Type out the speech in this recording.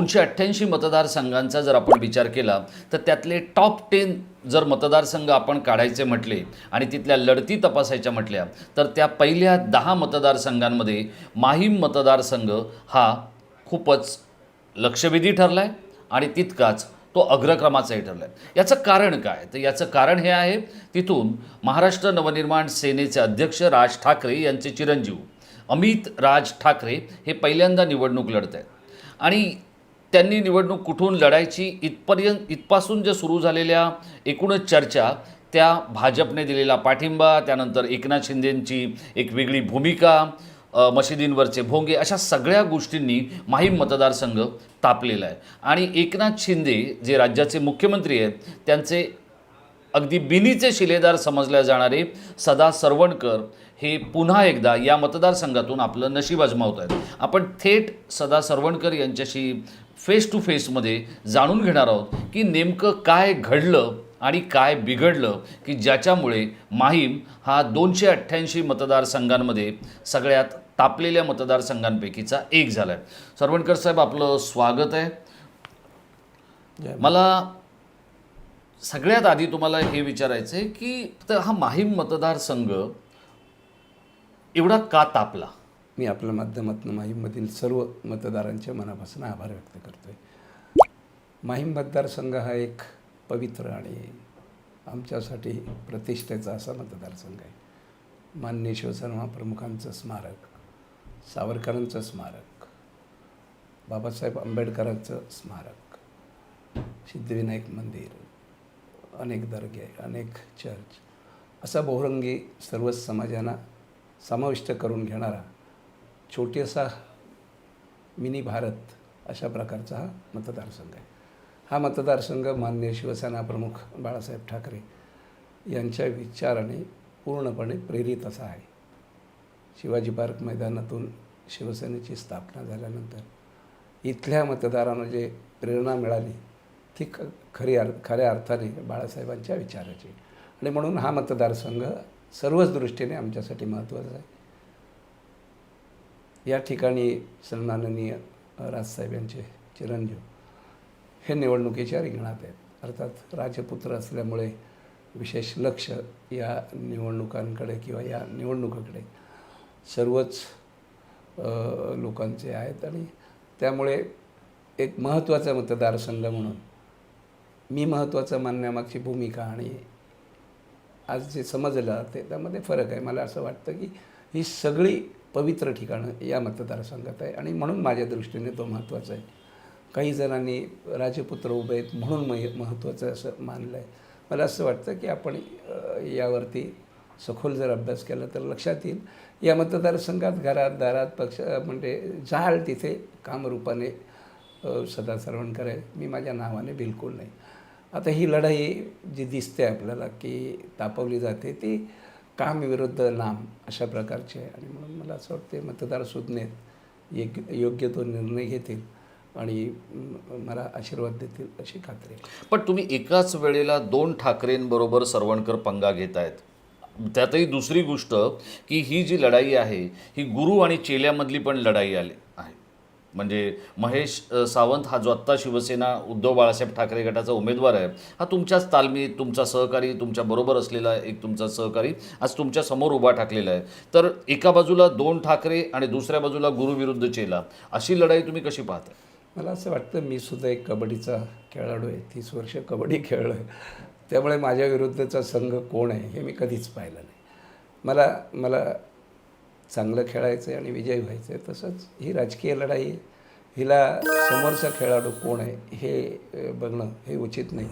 दोनशे अठ्ठ्याऐंशी मतदारसंघांचा जर आपण विचार केला तर त्यातले टॉप टेन जर मतदारसंघ आपण काढायचे म्हटले आणि तिथल्या लढती तपासायच्या म्हटल्या तर त्या पहिल्या दहा मतदारसंघांमध्ये माहीम मतदारसंघ हा खूपच लक्षवेधी ठरला आहे आणि तितकाच तो अग्रक्रमाचाही ठरला आहे याचं कारण काय? तर याचं कारण हे आहे तिथून महाराष्ट्र नवनिर्माण सेनेचे अध्यक्ष राज ठाकरे यांचे चिरंजीव अमित राज ठाकरे हे पहिल्यांदा निवडणूक लढत आहेत आणि त्यांनी निवडणूक कुठून लढायची? इथपर्यंत इथपासून जे सुरू झालेल्या एकूणच चर्चा त्या भाजपने दिलेला पाठिंबा त्यानंतर एकनाथ शिंदेंची एक वेगळी भूमिका मशिदींवरचे भोंगे अशा सगळ्या गोष्टींनी माहीम मतदारसंघ तापलेला आहे. आणि एकनाथ शिंदे जे राज्याचे मुख्यमंत्री आहेत त्यांचे अगदी बिनीचे शिलेदार समजले जाणारे सदा सरवणकर हे पुन्हा एकदा या मतदारसंघातून आपलं नशीब अजमावत आहेत. आपण थेट सदा सरवणकर यांच्याशी फेस टू फेसमध्ये जाणून घेणार आहोत की नेमकं काय घडलं आणि काय बिघडलं की ज्याच्यामुळे माहीम हा दोनशे अठ्ठ्याऐंशी मतदारसंघांमध्ये सगळ्यात तापलेल्या मतदारसंघांपैकीचा एक झाला आहे सरवणकर साहेब आपलं स्वागत आहे. मला सगळ्यात आधी तुम्हाला हे विचारायचं आहे की तर हा माहीम मतदारसंघ एवढा का तापला? मी आपल्या माध्यमातून माहीममधील सर्व मतदारांच्या मनापासून आभार व्यक्त करतोय. माहीम मतदारसंघ हा एक पवित्र आणि आमच्यासाठी प्रतिष्ठेचा असा मतदारसंघ आहे. मान्य शिवसेना प्रमुखांचं स्मारक सावरकरांचं स्मारक बाबासाहेब आंबेडकरांचं स्मारक सिद्धिविनायक मंदिर अनेक दर्गे अनेक चर्च असा बहुरंगी सर्वच समाजांना समाविष्ट करून घेणारा छोटेसा मिनी भारत अशा प्रकारचा हा मतदारसंघ आहे. हा मतदारसंघ मान्य शिवसेना प्रमुख बाळासाहेब ठाकरे यांच्या विचाराने पूर्णपणे प्रेरित असा आहे. शिवाजी पार्क मैदानातून शिवसेनेची स्थापना झाल्यानंतर इथल्या मतदारांना जे प्रेरणा मिळाली ती ख खरी अर् खऱ्या अर्थाने बाळासाहेबांच्या विचाराची. आणि म्हणून हा मतदारसंघ सर्वच दृष्टीने आमच्यासाठी महत्त्वाचा आहे. या ठिकाणी सन्माननीय राजसाहेब यांचे चिरंजीव हे निवडणुकीच्या रिंगणात आहेत. अर्थात राजपुत्र असल्यामुळे विशेष लक्ष या निवडणुकांकडे किंवा या निवडणुकाकडे सर्वच लोकांचे आहेत. आणि त्यामुळे एक महत्त्वाचा मतदारसंघ म्हणून मी महत्त्वाचं मानण्यामागची भूमिका आणि आज जे समजलं ते त्यामध्ये फरक आहे. मला असं वाटतं की ही सगळी पवित्र ठिकाणं या मतदारसंघात आहे आणि म्हणून माझ्या दृष्टीने तो महत्त्वाचा आहे. काही जणांनी राजपुत्र उभे आहेत म्हणून मह महत्त्वाचं असं मानलं आहे. मला असं वाटतं की आपण यावरती सखोल जर अभ्यास केला तर लक्षात येईल. या मतदारसंघात घरात दारात पक्ष म्हणजे जाल तिथे कामरूपाने सदा सर्वण आहे मी माझ्या नावाने बिलकुल नाही. आता ही लढाई जी दिसते आपल्याला की तापवली जाते ती काम विरुद्ध लांब अशा प्रकारची आहे. आणि म्हणून मला असं वाटते मतदार सुज्ञेत योग्य योग्य तो निर्णय घेतील आणि मला आशीर्वाद देतील अशी खात्री पण तुम्ही एकाच वेळेला दोन ठाकरेंबरोबर सरवणकर पंगा घेत आहेत त्यातही दुसरी गोष्ट की ही जी लढाई आहे ही गुरु आणि चेल्यामधली पण लढाई आली. म्हणजे महेश सावंत हा जो आत्ता शिवसेना उद्धव बाळासाहेब ठाकरे गटाचा उमेदवार आहे हा तुमच्याच तालमीत तुमचा सहकारी तुमच्या बरोबर असलेला एक तुमचा सहकारी आज तुमच्यासमोर उभा ठाकलेला आहे. तर एका बाजूला दोन ठाकरे आणि दुसऱ्या बाजूला गुरु विरुद्ध चेला अशी लढाई तुम्ही कशी पाहता? मला असं वाटतं मी सुद्धा एक कबड्डीचा खेळाडू आहे तीस वर्ष कबड्डी खेळलो आहे त्यामुळे माझ्या विरुद्धचा संघ कोण आहे हे मी कधीच पाहिलं नाही. मला मला चांगलं खेळायचं आहे आणि विजयी व्हायचं आहे तसंच ही राजकीय लढाई हिला समोरचा खेळाडू कोण आहे हे बघणं हे उचित नाही.